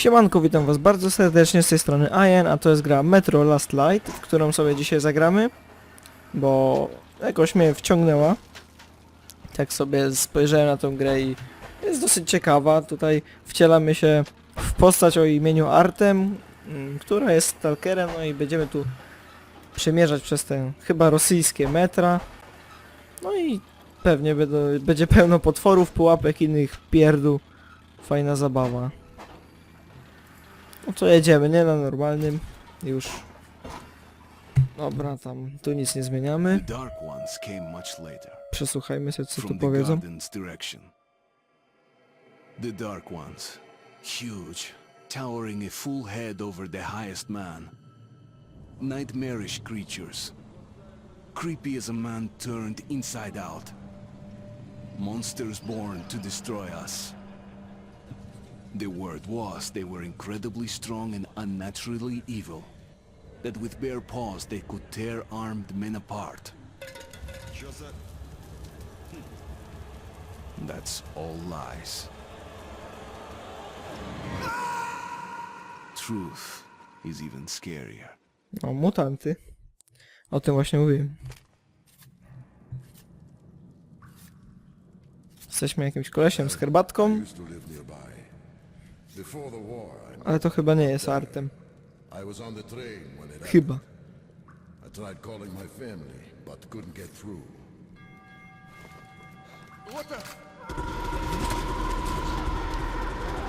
Siemanko, witam was bardzo serdecznie z tej strony Ian, a to jest gra Metro Last Light, w którą sobie dzisiaj zagramy, bo jakoś mnie wciągnęła. Tak sobie spojrzałem na tą grę i jest dosyć ciekawa. Tutaj wcielamy się w postać o imieniu Artem, mm, która jest stalkerem, no i będziemy tu przemierzać przez te chyba rosyjskie metra. No i pewnie będzie pełno potworów, pułapek, innych pierdół. Fajna zabawa. No to jedziemy, nie na normalnym. Już. Dobra, tam tu nic nie zmieniamy. Przesłuchajmy się, co tu powiedzą. The Dark Ones, huge, towering a full head over the highest man. Nightmarish creatures, creepy as a man turned inside out. Monsters born to destroy us. The word was they were incredibly strong and unnaturally evil. That with bare paws they could tear armed men apart. Hmm. That's all lies. Truth is even scarier. No, mutanty. O tym właśnie mówiłem. Jesteśmy jakimś kolesiem z herbatką, Ale to chyba nie jest Artem. Chyba.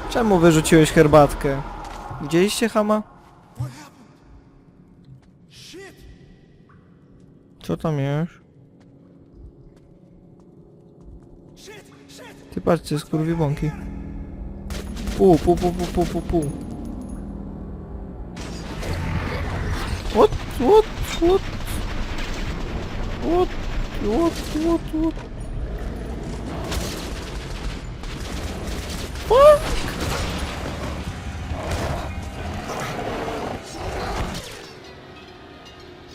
Czemu wyrzuciłeś herbatkę? Widzieliście Hama? Co tam jest? Ty patrzcie, skurwi bąki. Pół, pół, pół, pół, pół, pół, pół. What, what, what? What, what, what, what? Fuck!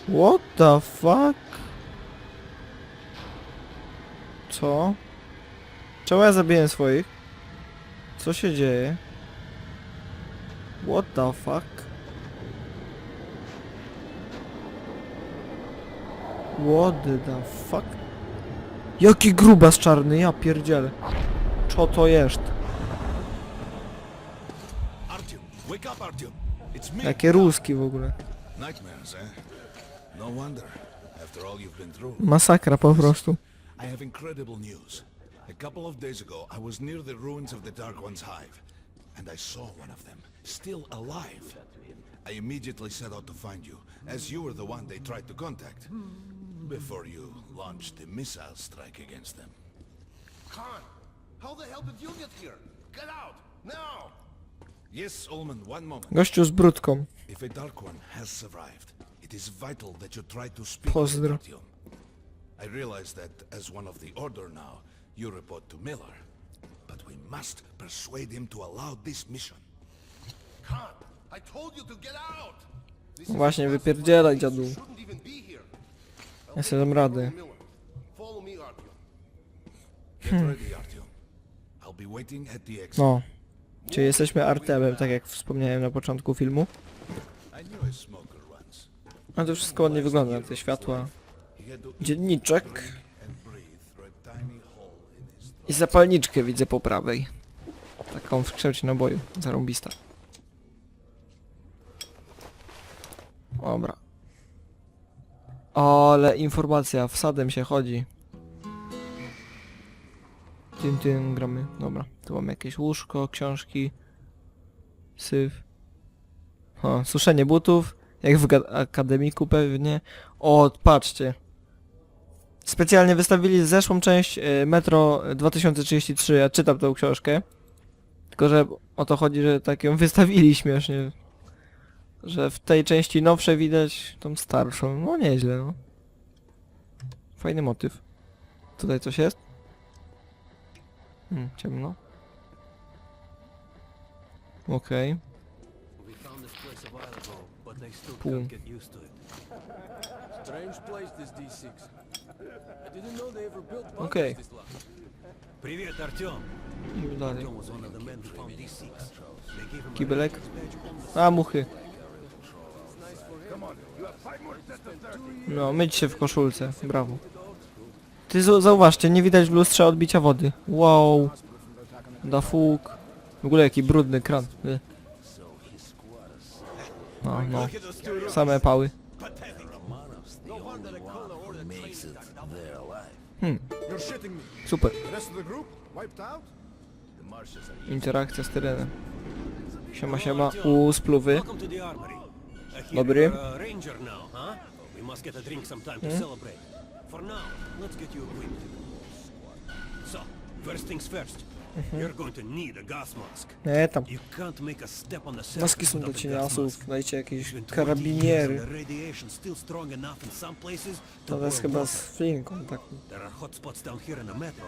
What the fuck? Co? Czemu ja zabiłem swoich? Co się dzieje? What the fuck? What the fuck? Jaki grubas czarny, ja pierdzielę. Co to jest? Artyom, wake up, Artyom. It's me. Jakie ruski w ogóle. Nightmares, eh? No wonder. After all you've been through. Masakra po prostu. I have incredible news. A couple of days ago, I was near the ruins of the Dark One's hive, and I saw one of them, still alive. I immediately set out to find you, as you were the one they tried to contact, before you launched the missile strike against them. Khan, how the hell did you get here? Get out, now! Yes, Ullman, one moment. Gościu z brudką. If a Dark One has survived, it is vital that you try to speak Pozdro. with Artyom. I realize that as one of the Order now, you report to Miller. But we must persuade him to allow this mission. Khan, I told you to get out! This Właśnie, wypierdzielaj, dziadu. You shouldn't even be here. Ja sobie dam radę. Miller, follow me, Artyom. Get ready, Artyom. I'll be waiting at the exit. No. Czyli jesteśmy Artemem, tak jak wspomniałem na początku filmu. I knew a smoker once. A to wszystko ładnie wygląda, te światła. He had to eat Dzienniczek. and breathe through a tiny hole in his I zapalniczkę widzę po prawej. Taką w kształcie naboju. Zarąbista. Dobra. Ale informacja, wsadem się chodzi. Tym, tym gramy. Dobra. Tu mamy jakieś łóżko, książki. Syf. O, suszenie butów. Jak w akademiku pewnie. O, patrzcie. Specjalnie wystawili zeszłą część e, Metro 2033, ja czytam tą książkę. Tylko, że o to chodzi, że tak ją wystawili śmiesznie. Że w tej części nowsze widać tą starszą. No nieźle, no. Fajny motyw. Tutaj coś jest? Hmm, ciemno. Okej. We it. Strange place, this D6. Okej, Привет, Артем. okay. dalej. Артем was one of the men who found these six. They gave him a Kibelek. badge on A, muchy. No, myć się w koszulce. Brawo. Ty z- zauważcie, nie widać w lustrze odbicia wody. Wow. Da fuk. W ogóle jaki brudny kran. Y. No, no. Same pały. Hmm, You're shitting me. super. The rest of the group wiped out? Interakcja z terenem. Siema, siema. U spluwy. Welcome to the armory. I hear Dobry. you're a ranger now, huh? We must get a drink sometime to celebrate. For now, let's get you equipped. So, first things first. Nie, tam. On the surface Maski są do without a gas mask. cieniasów. Dajcie jakieś Even 20 years karabiniery. places to jest chyba z flinką, tak.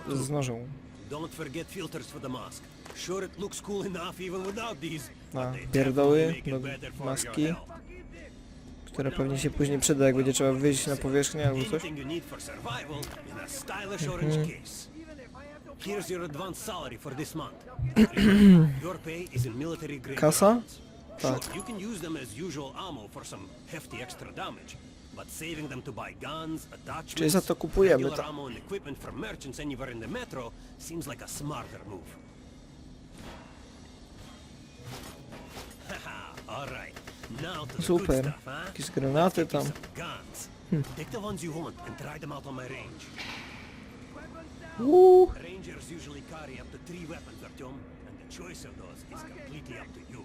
Too. Z nożą. Don't forget filters for the mask. Sure, it looks cool enough even without these. A, pierdoły for maski. Które pewnie się później przyda, jak będzie trzeba wyjść na powierzchnię albo coś. Here's your advance salary for this month. your pay is in military grade. Kasa? Tak. Sure, you can use them as usual ammo for some hefty extra damage. But saving them to buy guns, attachments, Czyli za to kupujemy regular to. ammo and equipment from merchants anywhere in the metro seems like a smarter move. Haha, alright. Now to the good Super. stuff, huh? Jakieś granaty tam. Some guns. Take the ones you want and try them out on my range. Uuu. Rangers usually carry up to three weapons, Artyom, and the choice of those is completely up to you.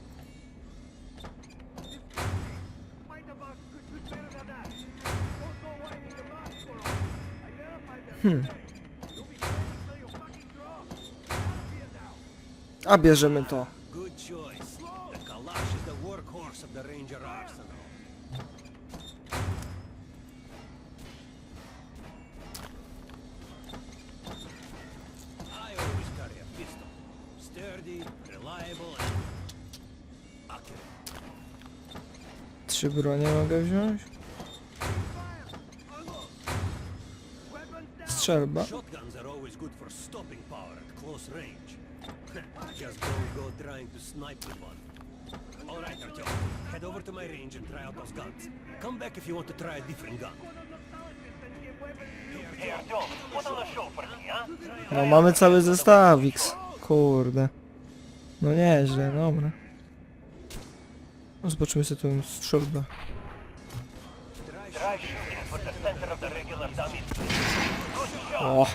A bierzemy to. Good choice. The Kalash is the workhorse of the Ranger arsenal. snipe with one. Alright, Artyom. Head over to my range and try out those guns. Come back if you want to try a different gun. No mamy cały zestawik. Kurde. No nieźle, dobra. No, Zobaczymy sobie tą strzelbę. O,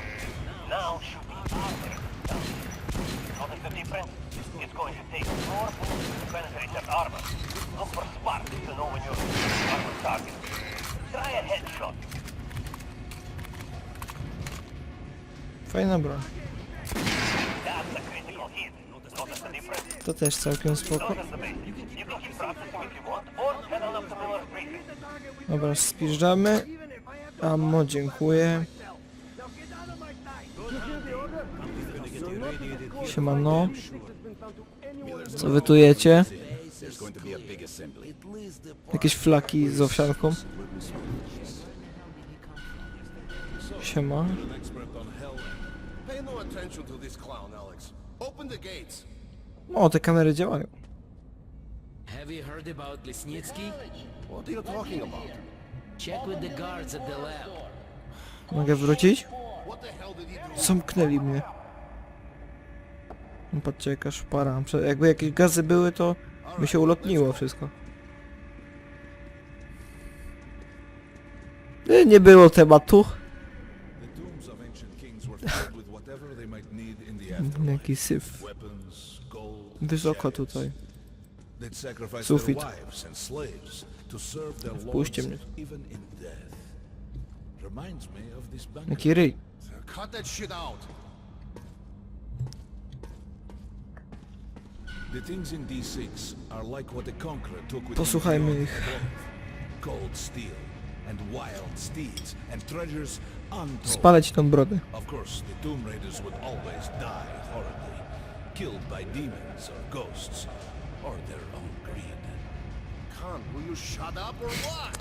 fajna broń. To też całkiem spoko. Dobra, spiżdżamy. Ammo, dziękuję. Siemano. Co wy? Jakieś flaki z owsianką. Siema. O, te kamery działają. Have you heard about? What are you talking about? Check with the guards at the lab. Mogę wrócić? Zamknęli mnie. No patrzcie jaka szpara. Prze- Jakby jakieś gazy były, to by się ulotniło wszystko. Nie, nie było tematu. The tombs of ancient kings were filled with whatever they might need in the afterlife. Jaki syf. Weapons, gold, Wysoko tutaj. Sufit. Wpuśćcie mnie. Jaki ryj. Cut that shit out. The things in D6 are like what the Conqueror took with him Posłuchajmy ich. Spalać tą brodę. Killed by demons or ghosts, or their own greed. Khan, will you shut up or what?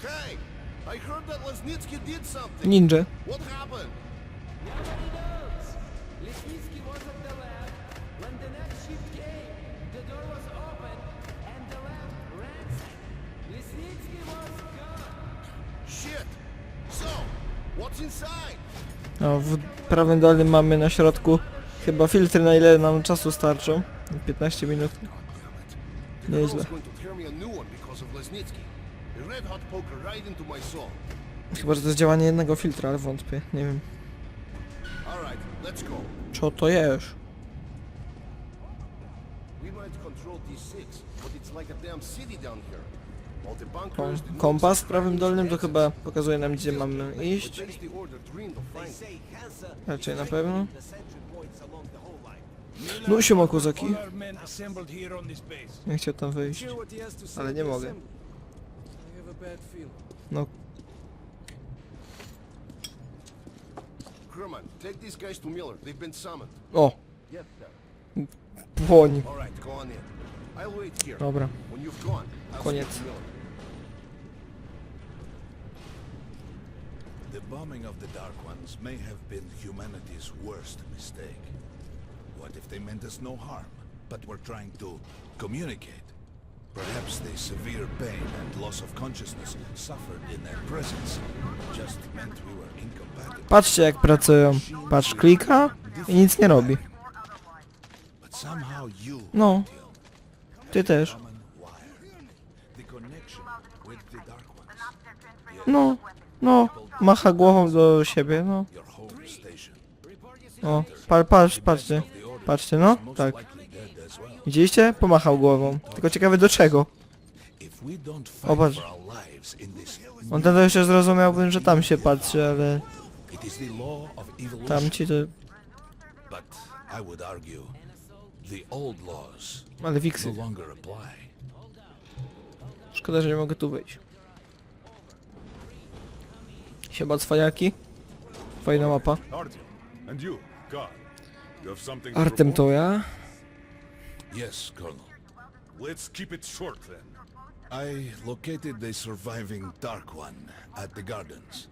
Hey, I heard that Lesnitsky did something. Ninja. What happened? Nobody knows. Lesnitsky was at the lab when the next ship came. The door was open and the lab ransacked. Lesnitsky was gone. Shit. So, what's inside? No, w prawym dolnym mamy na środku chyba filtry na ile nam czasu starczą. 15 minut. Nieźle. Chyba, że to jest działanie jednego filtra, ale wątpię. Nie wiem. Co to jest? We might control T6, but it's like a damn city down here. O, kompas w prawym dolnym to chyba pokazuje nam gdzie mamy iść. Raczej na pewno. No siema kozaki. Nie chciał tam wyjść. Ale nie mogę. No, Kerman, take these guys The bombing of the Dark Ones may have been humanity's worst mistake. What if they meant us no harm, but were trying to communicate? Perhaps the severe pain and loss of consciousness suffered in their presence just meant we were incompatible. Patrzcie jak pracują. Patrz, klika i nic nie robi. But somehow you, No, ty też. The connection with the Dark Ones, No, no. Macha głową do siebie, no. O, pa, patrz, patrzcie. Patrzcie, no, tak. Widzieliście? Pomachał głową. Tylko ciekawe do czego. In this On ten to jeszcze zrozumiałbym, że tam się patrzy, ale evolution. tamci to... Ale no wiksy. apply. Szkoda, że nie mogę tu wejść. Siema cwaniaki. Fajna mapa. Artyom, and you, God, you have something to Artem report? to ja. Yes, Colonel. Let's keep it short then. I located the surviving Dark One at the gardens.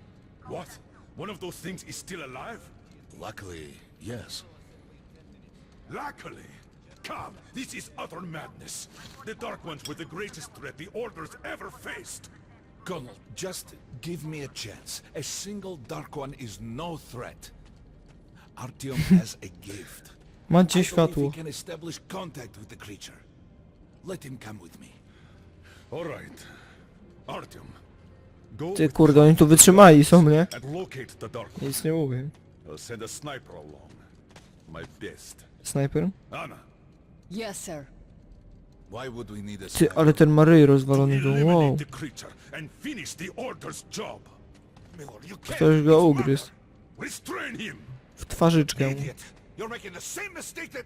What? One of those things is still alive? Luckily, yes. Luckily. Come, this is utter madness. The Dark Ones were the greatest threat the Order's ever faced. Colonel, just give me a chance. A single Dark One is no threat. Artyom has a gift. Macie światło. can establish contact with the creature. Let him come with me. All right. Artyom, go Ty kurde, oni tu wytrzymali są, nie? and locate the Dark One. Nic nie mówię. I'll send a sniper along. My best. Snajper? Anna, Yes, sir. Why would we need a Ty, ale ten Maryj rozwalony był, wow. eliminate the creature and finish the Order's job. Miller, you can't Ktoś go ugryzł. murder. Restrain him. W twarzyczkę. Idiot! You're making the same mistake that...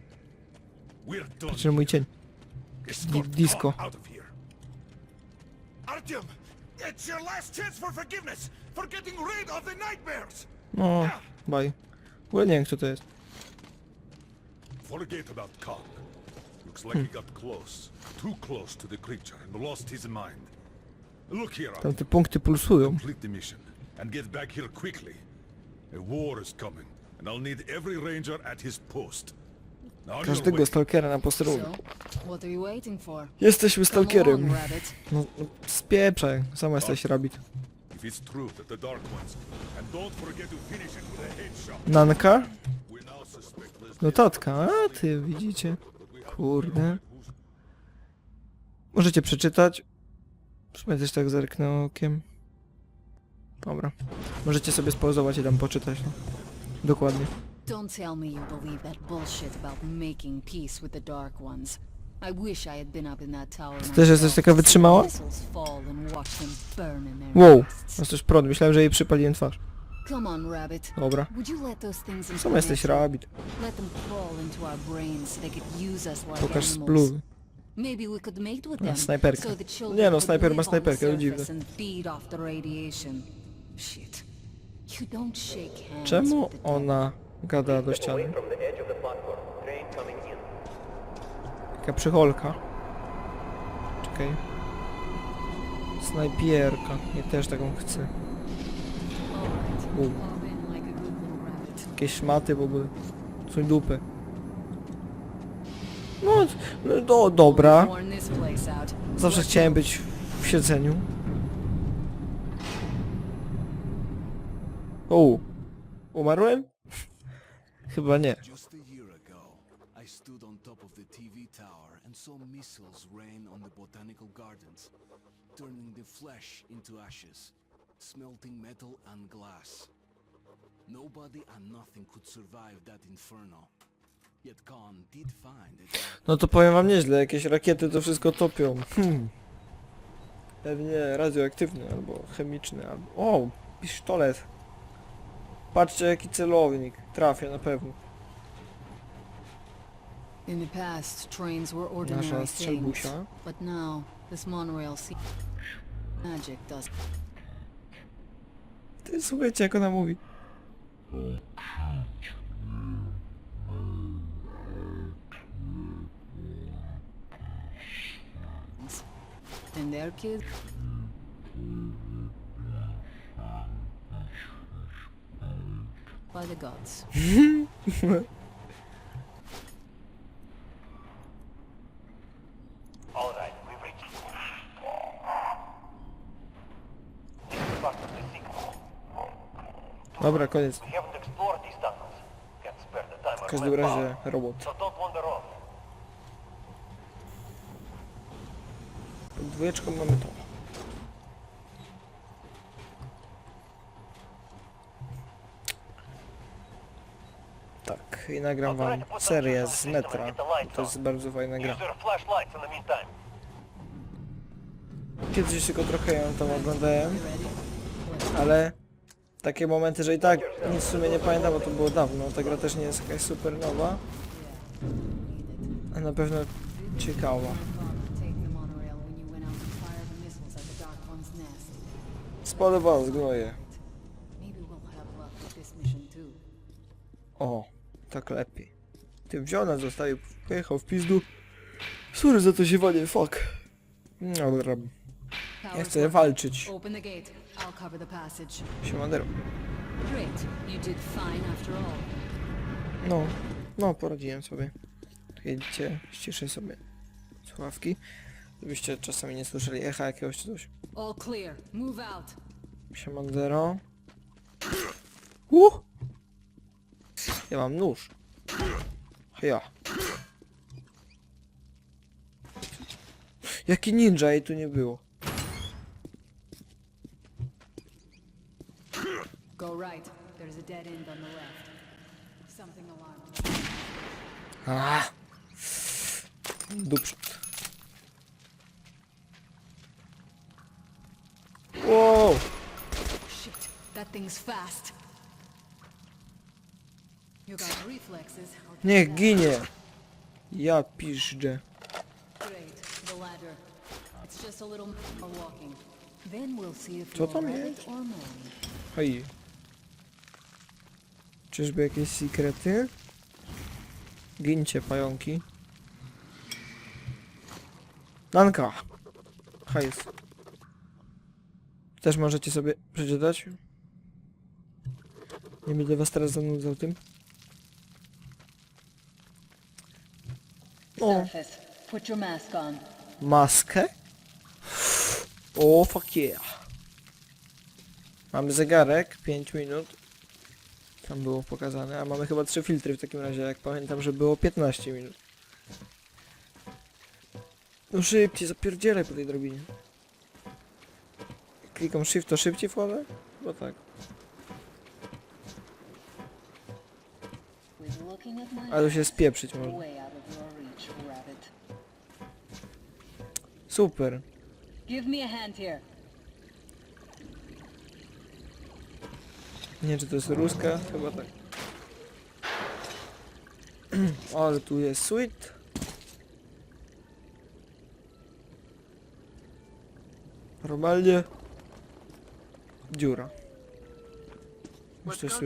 We're done. Patrz na mój cień. Escort disco. Khan out of here. Artyom! It's your last chance for forgiveness! For getting rid of the nightmares! No, baj. W ogóle nie wiem kto to jest. Forget about Khan. Looks like he got close. Too close to the creature and lost his mind. Look here, Tam te punkty pulsują. Complete the mission and get back here quickly. A war is coming, and I'll need every ranger at his post. Now on your Każdego way. stalkera na So, posterunku. what are you waiting for? Jesteśmy Come along, stalkerem. Rabbit. No, no spieprzaj. Sama jesteś rabbit. If it's true that the Dark Ones, and don't forget to finish it with a headshot. Nanka? We now suspect Leslie Notatka. A ty widzicie. Kurde. Możecie przeczytać. W sumie też tak zerknę okiem. Dobra. Możecie sobie spauzować i tam poczytać. No. Dokładnie. Don't tell me you believe that bullshit about making peace with the Dark Ones. I wish I had been up in that tower Ty też jesteś taka wytrzymała? Wow. Masz też prąd. Myślałem, że jej przypaliłem twarz. Come on, Rabbit. Dobra. Would you let those things into Sama jesteś rabbit. Let them crawl into our brains so they could use us like Pokaż animals. spluwy. Maybe we could mate with them. snajperka. So the children Nie no, could snajper ma live on the snajperkę, to dziwne. surface and feed off the radiation. Shit. You don't shake hands Czemu with the devil. ona gada do ściany? Taka przycholka. Czekaj. Snajpierka. Ja też taką chcę. Alright, U. pop in like a good little rabbit. Jakieś szmaty w ogóle. Coś dupy. No, no do, dobra. Zawsze chciałem być w siedzeniu. O, umarłem? Chyba nie. Missiles rain on the botanical gardens, turning the flesh into ashes, smelting metal and glass. Nobody and nothing could survive that inferno. Yet Khan did find it. No to powiem wam nieźle, jakieś rakiety to wszystko topią. Hmm. Pewnie radioaktywny albo chemiczny, albo... O, pistolet. Patrzcie jaki celownik. Trafia na pewno. In the past, trains were ordinary Nasza things. strzelbusia. But now, this monorail se- magic does. Ty słuchajcie jak ona mówi. And their kids by the gods. All right, we've reached. This is part of the secret. Dobra, koniec. We haven't explored these tunnels. Can't spare the time W każdym razie robot. Dwójeczką mamy to. Tak, i nagram wam serię z metra. To jest bardzo fajna gra. Kiedyś tylko trochę ją tam oglądałem, ale takie momenty, że i tak nic w sumie nie pamiętam, bo to było dawno. Ta gra też nie jest jakaś super nowa, a na pewno ciekawa. Spalę was. O, tak lepiej. Ty wziął nas, zostawił, pojechał w pizdu. Sorry za to ziewanie, fuck. No, Dobra, ja chcę walczyć. Open the gate. I'll cover the passage. Siemandero. Great. You did fine after all. No, no, poradziłem sobie. Jedziecie, ściszę sobie słuchawki, żebyście czasami nie słyszeli echa jakiegoś czy coś. All clear. Move out. Siemandero. Uh! Ja mam nóż. Ja. Jaki ninja i tu nie było. Go right. There's a dead end on the left. Something alarmed. A. Duprzód. Wow! Shit. That thing's fast. You got reflexes. Niech ginie! Ja piszczę. Great. The ladder. It's Czyżby jakieś sekrety? Gincie pająki. Nanka! Hajs. Też możecie sobie przeczytać? Nie będę was teraz zanudzał tym. O, maskę? O, fuck yeah. Mamy zegarek, 5 minut. Tam było pokazane, a mamy chyba trzy filtry w takim razie, jak pamiętam, że było 15 minut. No szybciej, zapierdzielaj po tej drobinie. Klikam shift, to szybciej wchodzę? Bo tak. Ale tu się spieprzyć można. Super. Give me a hand here. Nie wiem, czy to jest ruska? Chyba tak. Ale tu jest sweet. Normalnie. Dziura. Słyszę.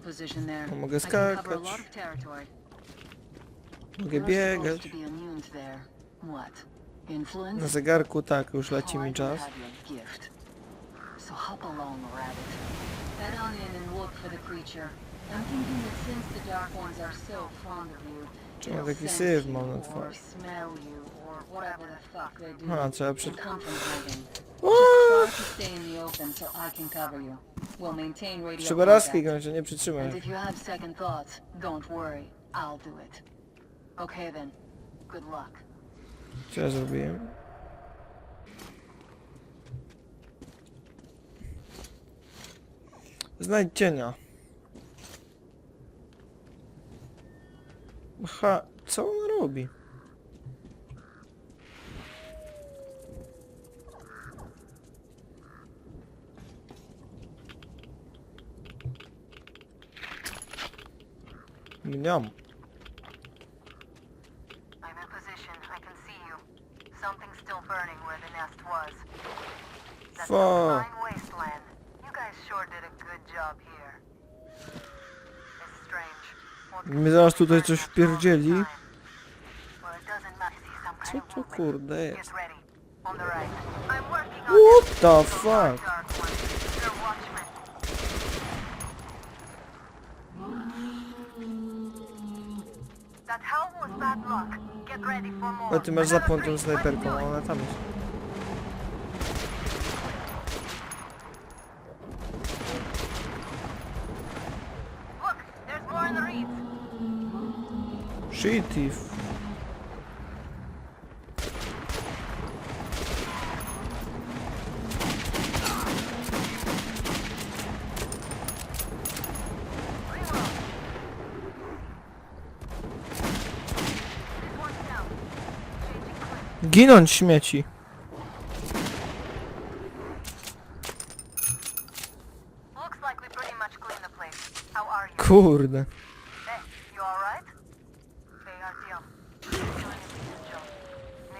position there. No, mogę skakać. Mogę biegać. Na zegarku tak, już leci mi czas. have your gift. So hop along, rabbit. Head on in and look for the creature. I'm thinking that since the Dark Ones are so fond of you, Czemu they'll taki sense syf you mam na or twarzy? smell you or whatever the fuck they do A, trzeba przy... and come from hiding. Just try to stay in the open so I can cover you. We'll maintain radio Trzeba raz contact. kliknąć, że nie And przytrzymaj. if you have second thoughts, don't worry. I'll do it. Okay then. Good luck. Co ja zrobiłem? Znajdź cienia. Ha, co on robi? Mniam. I'm in position. I can see you. Something's still burning where the nest was. That's Fuck. wasteland. You guys sure did a My zaraz tutaj coś wpierdzieli. Co to kurde jest? What the fuck? Ale ty masz zapłon tą snajperką, a ona tam jest. Look, there's more in the reeds. Shitty. Ginąć śmieci. Looks like we pretty much cleaned the place. How are you? Kurde. Hey, you alright? Hey, Artyom. Doing a decent job. Maybe No, you're siema, more no. than a rabbit after all. Jakie gówniaki wstręsne. Canyon crater. A tree's blocking my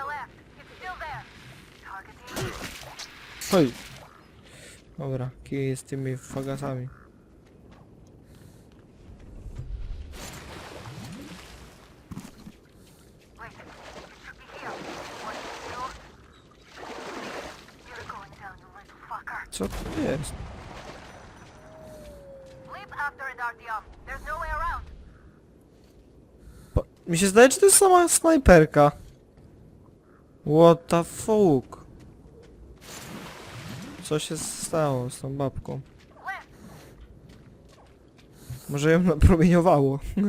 the left. It's still there. Targeting. Hoj! Dobra, kij jest tymi fagasami. Wait. It should be here. What is it, you? You're going down, you little fucker. Co to jest? Leap after it, Artyom. There's no way around. Po- Mi się zdaje, czy to jest sama snajperka. What the fuck? Co się stało z tą babką? Może ją napromieniowało. No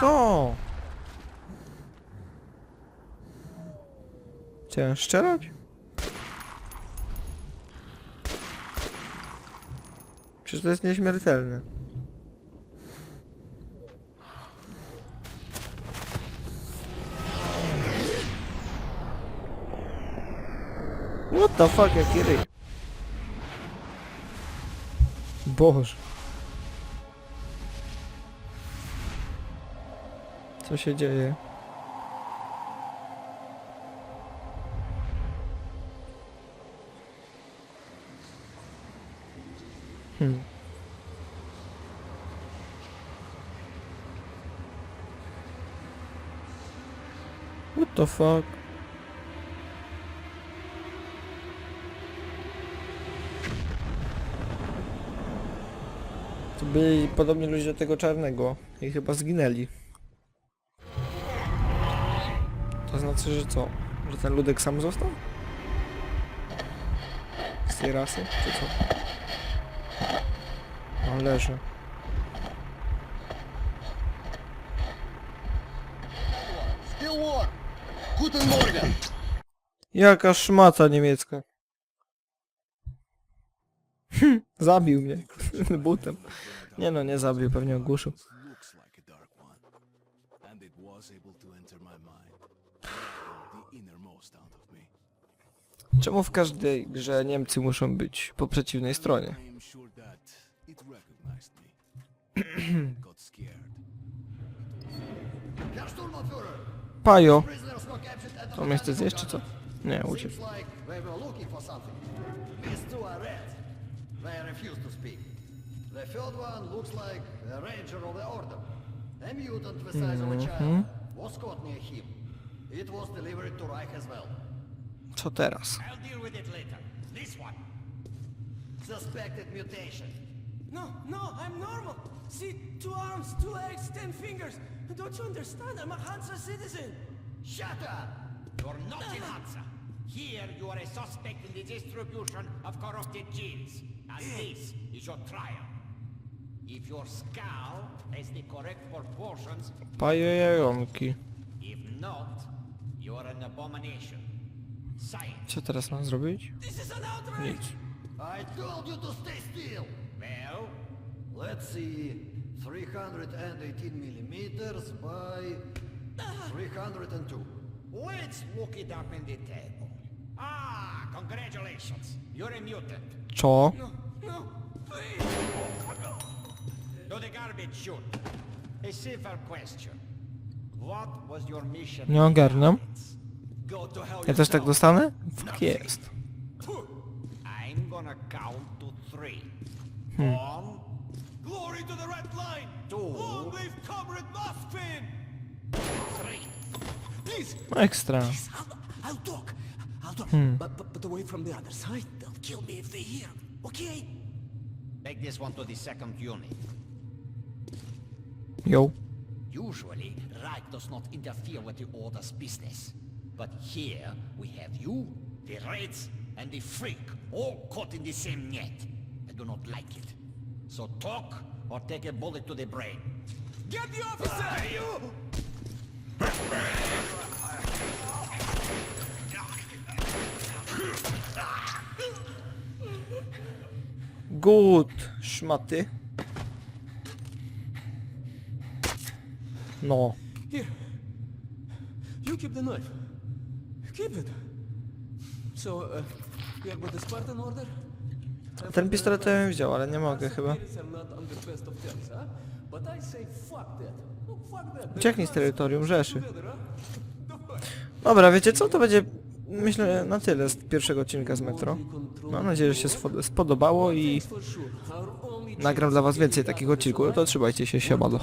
co? Chciałem szczerać? Przecież to jest nieśmiertelne. What the fuck, jaki ryj? Boże. Co się dzieje? The fuck? To byli podobni ludzie do tego czarnego i chyba zginęli. To znaczy, że co? Że ten ludek sam został? z tej rasy, czy co? On leży. Still warm. Guten Morgen. Jaka szmata niemiecka. Hm, zabił mnie. Butem. Nie no, nie zabił, pewnie ogłuszył. Czemu w każdej grze Niemcy muszą być po przeciwnej stronie? Pajo! To mnie chce zjeść, czy co? Nie, uciekł. Seems like they were looking for something. These two are red. They refuse to speak. The third one looks like a ranger of the order. A mutant the size of a child was caught near him. It was delivered to Reich as well. Co teraz? I'll deal with it later. This one. Suspected mutation. No, no, I'm normal. See, two arms, two legs, ten fingers. Don't you understand? I'm a Hansa citizen. Shut up! You're not in Hansa. Here you are a suspect in the distribution of corrupted genes. And this is your trial. If your skull has the correct proportions, Pajo jajonki. if not, you are an abomination. Science. Co teraz mam zrobić? This is an. Nic. I told you to stay still! Well, Let's see. 318 millimeters by ah. 302. let's look it up in the table. Ah, congratulations. You're a mutant. Czo? No, no, please. To the garbage chute. A simple question. What was your mission? Nie hell Ja też tak dostanę? Fuck jest. I'm gonna count to three. One, Glory to the Red Line! two, Long live Comrade Mothfin! three. Please, Ekstra. I'll, I'll talk. I'll talk. Hmm. But, but, but away from the other side. They'll kill me if they hear. Okay? Take this one to the second unit. Yo. Usually, Reich does not interfere with the Order's business. But here, we have you, the Reds, and the Freak, all caught in the same net. I do not like it. So talk, or take a bullet to the brain. Get the officer! you! Good. Szmaty. No. Here. You keep the knife. Keep it. So, uh, you have got the Spartan order? Ten pistolet to ja bym wziął, ale nie mogę chyba. Ucieknij z terytorium Rzeszy. Dobra, wiecie co? To będzie, myślę, na tyle z pierwszego odcinka z Metro. Mam nadzieję, że się spodobało i nagram dla was więcej takich odcinków. No to trzymajcie się, siemano.